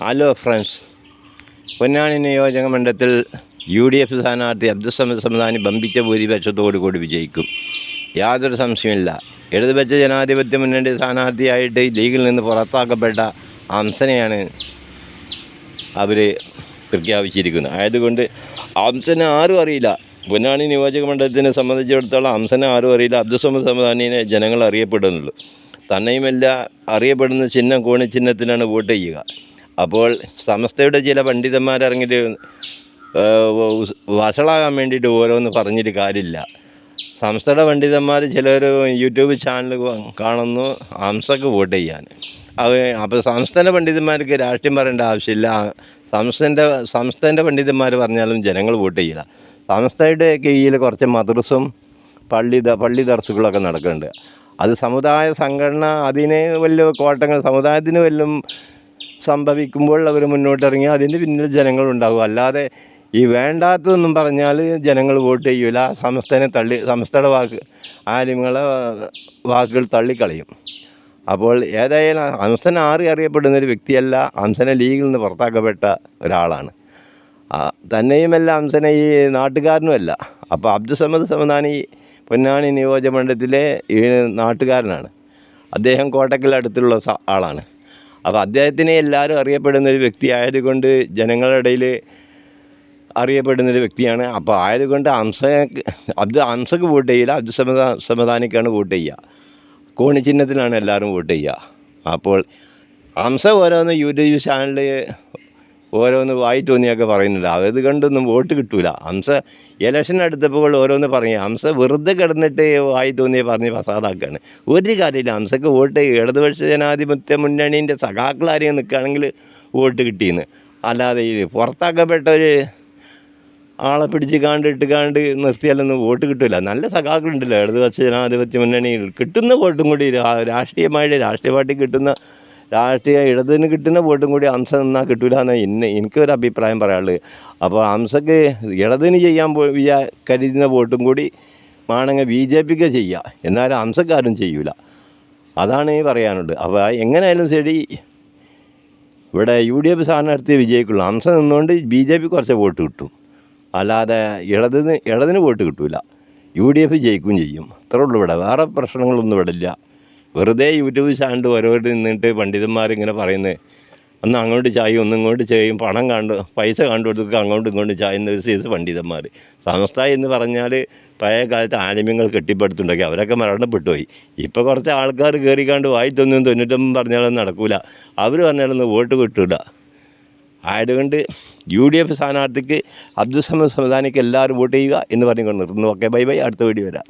Hello friends Ponnani നിയോജക മണ്ഡലത്തിൽ U D F സ്ഥാനാർത്ഥി അബ്ദുസമദ് സമദാനി ബമ്പിച്ച ഭൂരിപക്ഷത്തോടു കൂടി വിജയിക്കും. യാതൊരു സംശയമില്ല ഇടതുപക്ഷ ജനാധിപത്യ മുന്നണി സ്ഥാനാർത്ഥിയായിട്ട് ലീഗിൽ നിന്ന് പുറത്താക്കപ്പെട്ട ഹംസനെയാണ് അവർ പ്രഖ്യാപിച്ചിരിക്കുന്നത്. ആയതുകൊണ്ട് ഹംസനെ ആരും അറിയില്ല. പൊന്നാണി നിയോജക മണ്ഡലത്തിനെ സംബന്ധിച്ചിടത്തോളം ഹംസനെ ആരും അറിയില്ല. അബ്ദുസമദ് സമദാനിനെ ജനങ്ങൾ അറിയപ്പെടുന്നുള്ളൂ. തന്നെയുമല്ല അറിയപ്പെടുന്ന ചിഹ്നം കോണി ചിഹ്നത്തിനാണ് വോട്ട് ചെയ്യുക. അപ്പോൾ സമസ്തയുടെ ചില പണ്ഡിതന്മാരിറങ്ങിയിട്ട് വഷളാകാൻ വേണ്ടിയിട്ട് ഓരോന്ന് പറഞ്ഞിട്ട് കാര്യമില്ല. സംസ്ഥയുടെ പണ്ഡിതന്മാർ ചിലർ യൂട്യൂബ് ചാനൽ കാണുന്നു ഹംസക്ക് വോട്ട് ചെയ്യാൻ. അത് അപ്പോൾ സംസ്ഥാന പണ്ഡിതന്മാർക്ക് രാഷ്ട്രീയം പറയേണ്ട ആവശ്യമില്ല. സംസ്ഥന്റെ സംസ്ഥാന്റെ പണ്ഡിതന്മാർ പറഞ്ഞാലും ജനങ്ങൾ വോട്ട് ചെയ്യില്ല. സംസ്ഥയുടെ കീഴിൽ കുറച്ച് മദ്രസും പള്ളി പള്ളി ദർസുകളൊക്കെ നടക്കുന്നുണ്ട്. അത് സമുദായ സംഘടന അതിന് വലിയ കോട്ടങ്ങൾ സമുദായത്തിന് വല്ലതും സംഭവിക്കുമ്പോൾ അവർ മുന്നോട്ടിറങ്ങി അതിന്റെ പിന്നിൽ ജനങ്ങളുണ്ടാകും അല്ലാതെ ഈ വേണ്ടാത്തതെന്നും പറഞ്ഞാൽ ജനങ്ങൾ വോട്ട് ചെയ്യൂല. സംസ്ഥനെ തള്ളി സംസ്ഥയുടെ വാക്ക് ആലിമുകളെ വാക്കുകൾ തള്ളിക്കളയും. അപ്പോൾ ഏതായാലും ഹംസൻ ആറി അറിയപ്പെടുന്ന ഒരു വ്യക്തിയല്ല ഹംസനെ ലീഗിൽ നിന്ന് പുറത്താക്കപ്പെട്ട ഒരാളാണ്. തന്നെയുമല്ല ഹംസനെ ഈ നാട്ടുകാരനുമല്ല. അപ്പോൾ അബ്ദുസമദ് സമദാനി പൊന്നാനി നിയോജകമണ്ഡലത്തിലെ ഈ നാട്ടുകാരനാണ്. അദ്ദേഹം കോട്ടക്കൽ അടുത്തുള്ള ആളാണ്. അപ്പോൾ അദ്ദേഹത്തിനെ എല്ലാവരും അറിയപ്പെടുന്ന ഒരു വ്യക്തി ആയതുകൊണ്ട് ജനങ്ങളുടെ ഇടയിൽ അറിയപ്പെടുന്ന ഒരു വ്യക്തിയാണ്. അപ്പോൾ ആയതുകൊണ്ട് ഹംസ അബ്ദു ഹംസക്ക് വോട്ട് ചെയ്യില്ല അബ്ദു സമദാ സമദാനിക്കാണ് വോട്ട് ചെയ്യുക. കോണി ചിഹ്നത്തിലാണ് എല്ലാവരും വോട്ട് ചെയ്യുക. അപ്പോൾ ഹംസ ഓരോന്ന് യൂട്യൂബ് ചാനലിൽ ഓരോന്ന് വായി തോന്നിയൊക്കെ പറയുന്നുണ്ട്. അത് കണ്ടൊന്നും വോട്ട് കിട്ടൂല. ഹംസ ഇലക്ഷൻ അടുത്തപ്പോൾ ഓരോന്ന് പറയും ഹംസ വെറുതെ കിടന്നിട്ട് വായി തോന്നിയ പറഞ്ഞ് പ്രസാദാക്കുകയാണ് ഒരു കാര്യമില്ല. ഹംസക്ക് വോട്ട് ഇടതുപക്ഷ ജനാധിപത്യ മുന്നണീന്റെ സഖാക്കളാരെയും നിൽക്കുകയാണെങ്കിൽ വോട്ട് കിട്ടിയെന്ന്. അല്ലാതെ ഈ പുറത്താക്കപ്പെട്ട ഒരു ആളെ പിടിച്ച് കാണ്ട് ഇട്ട് കാണ്ട് നിർത്തിയാലൊന്നും വോട്ട് കിട്ടില്ല നല്ല സഖാക്കളുണ്ടല്ലോ. ഇടതുപക്ഷ ജനാധിപത്യ മുന്നണിയിൽ കിട്ടുന്ന വോട്ടും കൂടി രാഷ്ട്രീയമായിട്ട് രാഷ്ട്രീയ പാർട്ടി കിട്ടുന്ന രാഷ്ട്രീയ ഇടതിന് കിട്ടുന്ന വോട്ടും കൂടി ഹംസ നിന്നാൽ കിട്ടൂല എന്ന് ഇന്ന് എനിക്കൊരു അഭിപ്രായം പറയാനുള്ളത് അപ്പോൾ ഹംസക്ക് ഇടതിന് ചെയ്യാൻ വിചാ കരുതുന്ന വോട്ടും കൂടി വേണമെങ്കിൽ ബി ജെ പിക്ക് ചെയ്യുക എന്നാലും ഹംസക്കാരും ചെയ്യൂല. അതാണ് ഈ പറയാനുള്ളത്. അപ്പോൾ എങ്ങനെയായാലും ശരി. ഇവിടെ യു ഡി എഫ് സ്ഥാനാർത്ഥി വിജയിക്കുള്ളൂ. ഹംസ നിന്നുകൊണ്ട് ബി ജെ പി കുറച്ച് വോട്ട് കിട്ടും. അല്ലാതെ ഇടതിന് ഇടതിന് വോട്ട് കിട്ടൂല. യു ഡി എഫ് ജയിക്കുകയും ചെയ്യും. അത്രേ ഉള്ളൂ ഇവിടെ. വേറെ പ്രശ്നങ്ങളൊന്നും ഇവിടെ ഇല്ല. വെറുതെ യൂട്യൂബ് ചാനൽ ഓരോരുത്തർ നിന്നിട്ട് പണ്ഡിതന്മാരിങ്ങനെ പറയുന്നത് ഒന്ന് അങ്ങോട്ട് ചായും ഒന്ന് ഇങ്ങോട്ട് ചെയ്യും പണം കണ്ട് പൈസ കണ്ടു കൊടുക്കുക അങ്ങോട്ടും ഇങ്ങോട്ടും ചായുന്ന ഒരു സീസ് പണ്ഡിതന്മാർ. സമസ്ത എന്ന് പറഞ്ഞാൽ പഴയ കാലത്ത് ആലിമ്യങ്ങൾ കെട്ടിപ്പടുത്തുണ്ടാക്കി അവരൊക്കെ മരണപ്പെട്ടു പോയി ഇപ്പോൾ കുറച്ച് ആൾക്കാർ കയറിക്കാണ്ട് വായി തൊന്നും തൊണ്ണൂറ്റൊന്നും പറഞ്ഞാലൊന്നും നടക്കില്ല അവർ പറഞ്ഞാലൊന്നും വോട്ട് കിട്ടൂല. ആയതുകൊണ്ട് യു ഡി എഫ് സ്ഥാനാർത്ഥിക്ക് അബ്ദുൽ സമദ് സംവിധാനിക്ക് എല്ലാവരും വോട്ട് ചെയ്യുക എന്ന് പറഞ്ഞുകൊണ്ട് നിർത്തുന്നു. Okay bye bye. അടുത്ത വീഡിയോ വരാം.